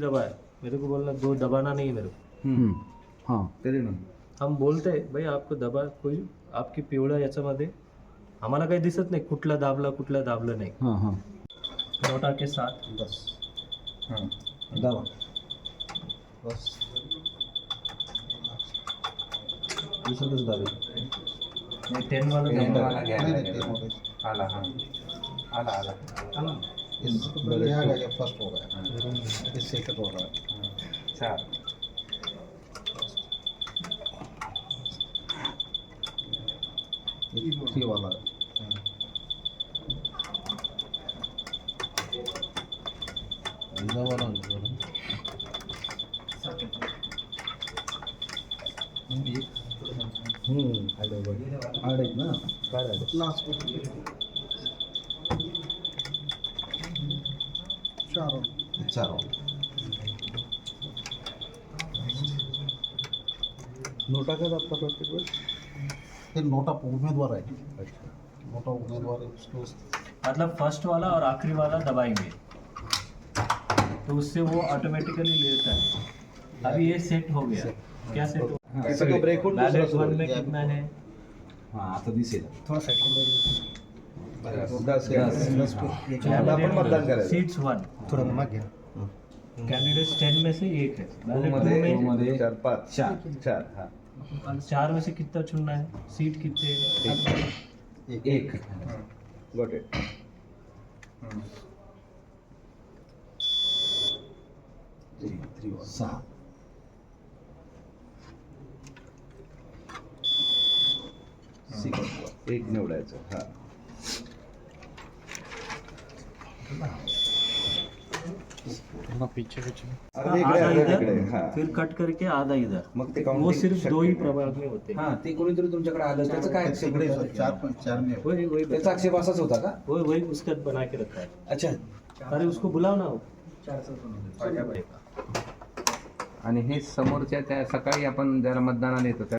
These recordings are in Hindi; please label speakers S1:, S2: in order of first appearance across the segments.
S1: दबा है। मेरे को बोलना दो दबाना नहीं है मेरे को।
S2: हम्म. हां।
S3: तरी ना।
S1: हम बोलते भाई आपको दबा कोई आपकी पिवळा याच्यामध्ये आम्हाला काही दिसत नाही कुठला दाबला कुठला दाबलं नाही।
S2: हां हां।
S1: नोटा के साथ।
S3: बस। हां दाबा। बस। दुसरंच दाबे।
S1: नाही टेन वाला
S4: हो।
S3: आला हां आला आला।
S4: आला इस ये आ फ़र्स्ट हो गया। ये सेकंड हो रहा है।
S3: चार
S4: ये वाला। है ये। वाला है
S3: हम्म
S4: चार
S3: नोटा का दाबता प्रत्येक वेळेस
S4: ये नोटा उम्मीदवार है नोटा उम्मीदवार है उसको
S1: मतलब फ़र्स्ट वाला और आखिरी वाला दबाएँगे तो उससे वो ऑटोमेटिकली लेता है अभी ये सेट हो गया क्या सेट हो
S3: त्याचा तो ब्रेक दुसरा
S1: बैलेंस वन में कितना है
S3: हाँ आता दिसेल
S4: थोड़ा सेट कर सेकंड
S3: दस दस आता आपण मतदान करायचं
S1: सीट्स वन
S4: थोड़ा नमक गया
S1: कैंडिडेट्स टेन में से एक है।
S3: दो
S1: बैलेट
S3: मध्ये दो
S1: में
S3: मध्ये चार पाच। चार। चार हाँ।
S1: चार में से कितना चुनना है? सीट कितने
S3: एक। गॉट इट
S4: सहा
S3: एक निवडायचं हा. अर्धे इकडे
S1: आधा इधर
S3: हा.
S1: फिर कट करके आधा इधर.
S3: मग ते
S1: वो
S3: counting
S1: सिर्फ दो ही
S3: शक्य
S1: प्रभाग में होते हैं।
S3: हा ते कोणीतरी तुमच्याकडे आलं त्याचं काय आक्षेप होता?
S4: चार चार में
S1: वही वही
S3: त्याचा आक्षेप असाच होता का?
S1: वही वही उसका बना के रखा है।
S3: अच्छा.
S1: अरे उसको बुलाओ ना वो।
S2: आणि हे समोरच्या त्या सकाळी आपण ज्याला मतदानाला येतो त्या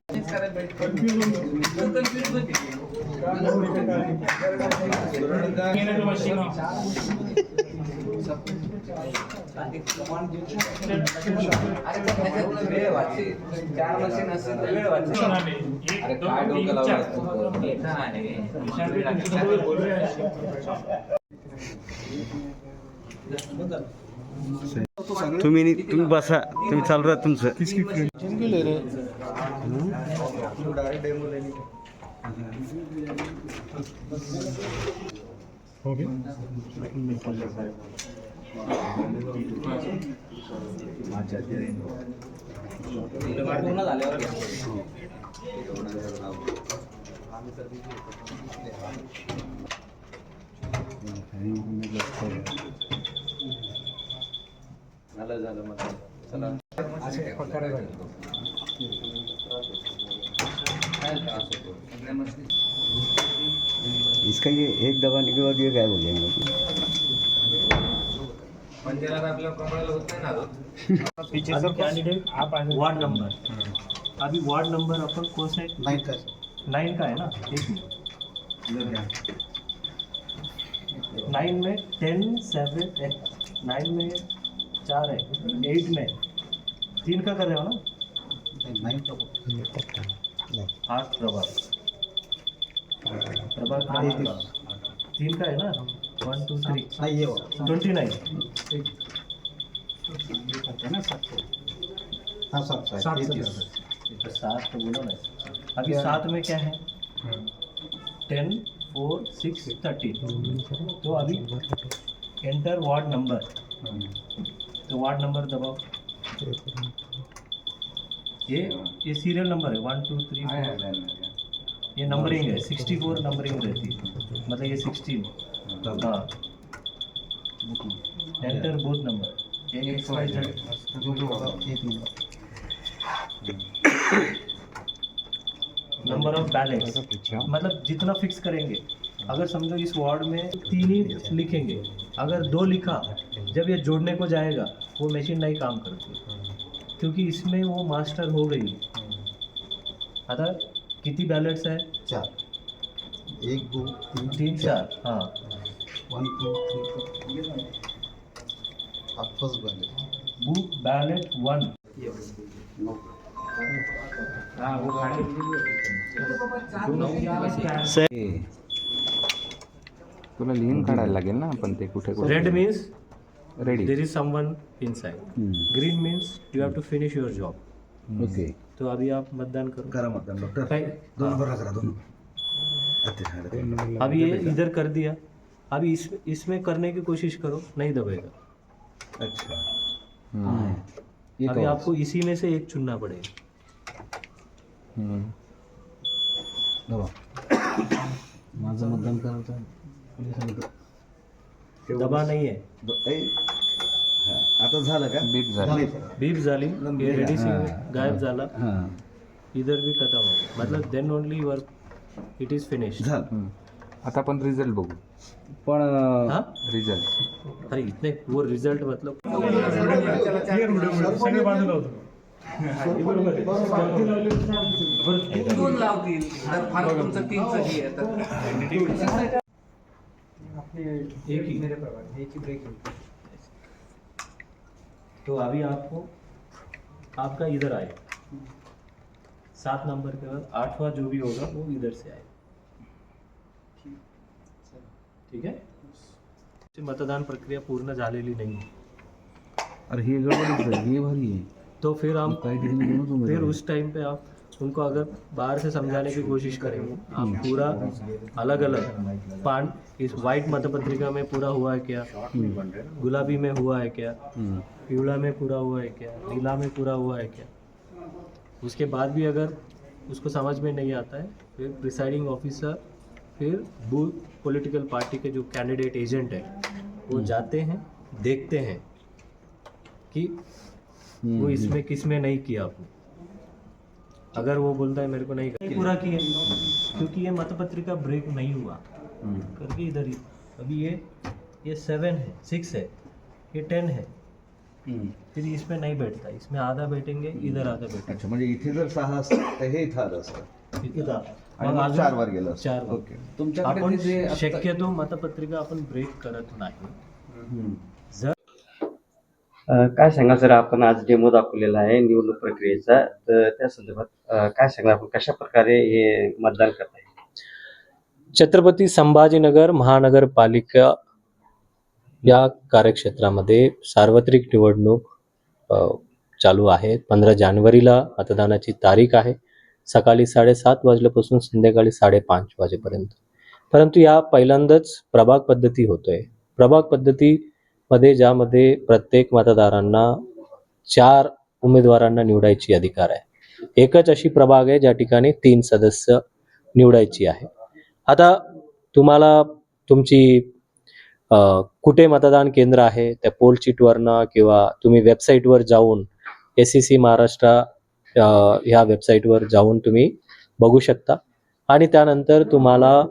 S2: चार मशीन असेल तर वेळ अरे काय डोकं
S5: तुम्ही नी- तुम्ही बसा. तुम्ही चालू राहा तुमचं.
S3: झालं झालं मग चला.
S5: इसका ये एक दबाने के बाद ये गायब हो जाएँगे।
S1: अभी कैंडिडेट वार्ड नंबर। अभी वार्ड नंबर अपन कौन से
S4: नाइन का
S1: नाइन का है ना? एक मिनट। नाइन में टेन सेवन नाइन में चार है एट में। तीन का कर रहे हो ना?
S4: नाइन का
S1: आठ प्रभाग प्रभाग तीन। का है ना? वन टू थ्री
S4: नहीं ये
S1: ट्वेंटी नाइन
S4: हाँ सात सात ये तीस।
S1: तो सात तो बोलो ना। अभी सात में क्या है? टेन फोर सिक्स थर्टीन तो अभी एंटर वार्ड नंबर तो वार्ड नंबर दबाओ। ये ये सीरियल नंबर है। One
S3: two three four.
S1: ये नंबरिंग है। सिक्सटी फोर नंबरिंग रहती है। मतलब ये सिक्सटीन हाँ। एंटर बोथ नंबर ये X Y
S4: Z number
S1: number of balance मतलब जितना फिक्स करेंगे। अगर समझो इस वार्ड में तीन ही लिखेंगे। अगर दो लिखा जब ये जोड़ने को जाएगा वो मशीन नहीं काम करती। क्योंकि इसमें वो मास्टर हो गई। आता किती बॅलेट्स आहे
S4: चार। एक दो तीन
S1: तीन चार। हाँ।
S4: वन टू थ्री फोर आप first ballot
S1: book ballot one
S2: हे. तुला लिहून काढायला लागेल ना आपण ते कुठे कुठे?
S1: Red means
S2: ready
S1: there is someone inside green means you have to finish your job
S2: okay
S1: तो अभी आप मतदान करो।
S3: करा मतदान डॉक्टर
S1: काय-
S3: दोन
S1: हाँ।
S3: बरं करा दोन। अति झालं.
S1: अभी ये इधर कर दिया। अभी इस इसमें करने की कोशिश करो नहीं दबेगा।
S3: अच्छा।
S2: हम्म. ये
S1: अभी
S2: तो-
S1: आपको इसी में से एक चुनना पड़ेगा।
S2: हम्म.
S3: दबा। माझं मतदान करायचं पोलिसांनी
S1: दबा नहीं है
S3: द- ए, हा, आता झालं का?
S2: बीप झाली.
S1: बीप झाली. ये रेडी सिंग गायब झाला.
S3: हां.
S1: इधर भी खत्म हो गया. मतलब then only your it is finish
S3: झालं.
S2: हम्म. आता आपण रिझल्ट बघू.
S3: पण अं,
S1: हाँ?
S2: रिझल्ट
S1: अरे इतने वो रिजल्ट मतलब एक ही? तो अभी आपको आपका इधर आए। सात नंबर के बाद आठवां जो भी होगा वो इधर से आए। ठीक है? मतदान प्रक्रिया पूर्ण झालेली नाही
S3: अरे हे गडबडीच आहे हे भारी आहे
S1: तो फिर
S3: दोनच
S1: फिर उस टाइम पे आप उनको अगर बाहर से समझाने की कोशिश करेंगे आप पूरा अलग अलग पान इस वाइट मतपत्रिका में पूरा हुआ है क्या? गुलाबी में हुआ है क्या?
S3: हम्म.
S1: पिवला में पूरा हुआ है क्या? नीला में पूरा हुआ है क्या? उसके बाद भी अगर उसको समझ में नहीं आता है फिर प्रिसाइडिंग ऑफिसर फिर बूथ पॉलिटिकल पार्टी के जो कैंडिडेट एजेंट है वो जाते हैं देखते हैं कि वो इसमें किसमें नहीं किया आपने। अगर वो बोलता है मेरे को नहीं पूरा किए क्योंकि ये मतपत्रिका ब्रेक नहीं हुआ करके इधर ही अभी ये ये सेवन है सिक्स है ये टेन है
S3: हम्म.
S1: फिर इसमें नहीं बैठता इसमें आधा बैठेंगे इधर आधा बैठेंगे
S3: अच्छा म्हणजे इथे जर सहा असतं हे इथं आलं असतं
S1: इथं.
S3: आणि
S1: मग
S3: मग चार वर गेलं असतं.
S1: चार वर.
S3: ओके तुमच्याकडे
S1: आपण
S3: ते जे
S1: शक्यतो मतपत्रिका आपण ब्रेक करत नाही
S3: हम्म.
S6: काय सांगा सर आपण आज डेमो दाखवलेला आहे निवडणूक प्रक्रियेचा तर त्या संदर्भात काय सांगा आपण? कशा प्रकारे हे मतदान करताय?
S1: छत्रपती संभाजीनगर महानगरपालिका या कार्यक्षेत्रामध्ये सार्वत्रिक निवडणूक चालू आहे. पंधरा जानेवारीला मतदानाची तारीख आहे. सकाळी साडेसात वाजल्यापासून संध्याकाळी साडेपाच वाजेपर्यंत. परंतु या पहिल्यांदाच प्रभाग पद्धती होतोय. प्रभाग पद्धती मध्ये ज्यामध्ये प्रत्येक मतदारांना चार उमेदवारांना निवडायची अधिकार आहे. एकच अशी प्रभाग आहे ज्या ठिकाणी तीन सदस्य निवडायची आहे. आता तुम्हाला तुमची कुठे मतदान केंद्र आहे त्या पोलशीटवरनं किंवा तुम्ही वेबसाईटवर जाऊन एस सी सी महाराष्ट्र ह्या वेबसाईटवर जाऊन तुम्ही बघू शकता. आणि त्यानंतर तुम्हाला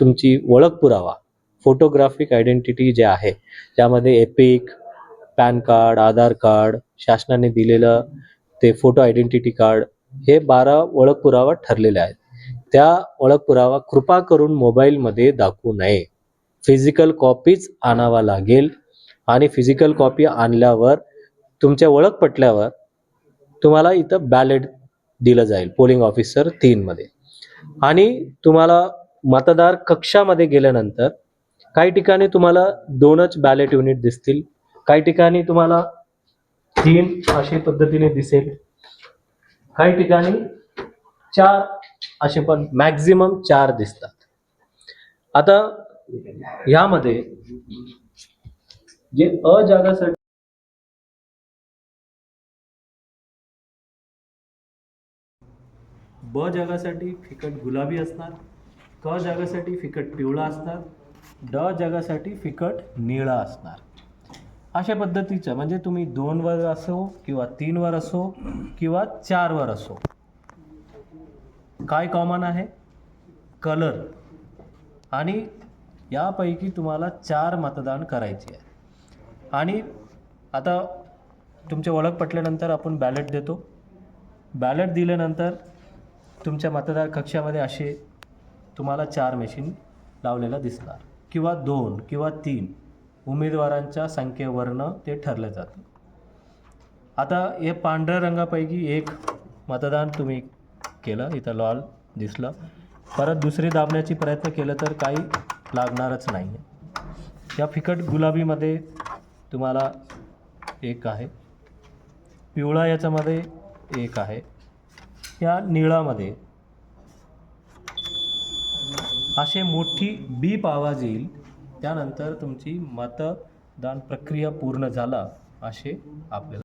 S1: तुमची ओळख पुरावा. फोटोग्राफिक आयडेंटिटी जे आहे त्यामध्ये EPIC PAN card Aadhaar card शासनाने दिलेलं ते फोटो आयडेंटिटी कार्ड हे बारा ओळख पुरावा ठरलेले आहेत. त्या ओळख पुरावा कृपा करून मोबाईलमध्ये दाखवू नये. फिजिकल कॉपीच आणावा लागेल आणि फिजिकल कॉपी आणल्यावर तुमच्या ओळख पटल्यावर तुम्हाला इथं बॅलेट दिलं जाईल पोलिंग ऑफिसर तीनमध्ये आणि तुम्हाला मतदार कक्षामध्ये गेल्यानंतर काही ठिकाणी तुम्हाला दोनच बॅलेट युनिट दिसतील. काही ठिकाणी तुम्हाला तीन अशा पद्धतीने दिसेल. काही ठिकाणी चार असे पण मॅक्झिमम चार दिसतात. आता यामध्ये जे अ जागासाठी ब जागासाठी फिकट गुलाबी असतात क जागासाठी फिकट पिवळा असतात ड जगासाठी फिकट निळा असणार. अशा पद्धतीचं म्हणजे तुम्ही दोनवर असो किंवा तीनवर असो किंवा चारवर असो. काय कॉमन आहे? कलर आणि यापैकी तुम्हाला चार मतदान करायचे आहे. आणि आता तुमची ओळख पटल्यानंतर आपण बॅलेट देतो. बॅलेट दिल्यानंतर तुमच्या मतदार कक्षामध्ये असे तुम्हाला चार मशीन लावलेला दिसणार. किंवा दोन किंवा तीन उमेदवारांच्या संख्येवरनं ते ठरलं जातं. आता हे पांढऱ्या रंगापैकी एक मतदान तुम्ही केलं इथं लॉल दिसलं. परत दुसरी दाबण्याची प्रयत्न केलं तर काही लागणारच नाही आहे या फिकट गुलाबीमध्ये तुम्हाला एक आहे. पिवळा याच्यामध्ये एक आहे. या निळामध्ये असे मोठी बीप आवाज येईल. त्यानंतर तुमची मतदान प्रक्रिया पूर्ण झाला असे आपल्याला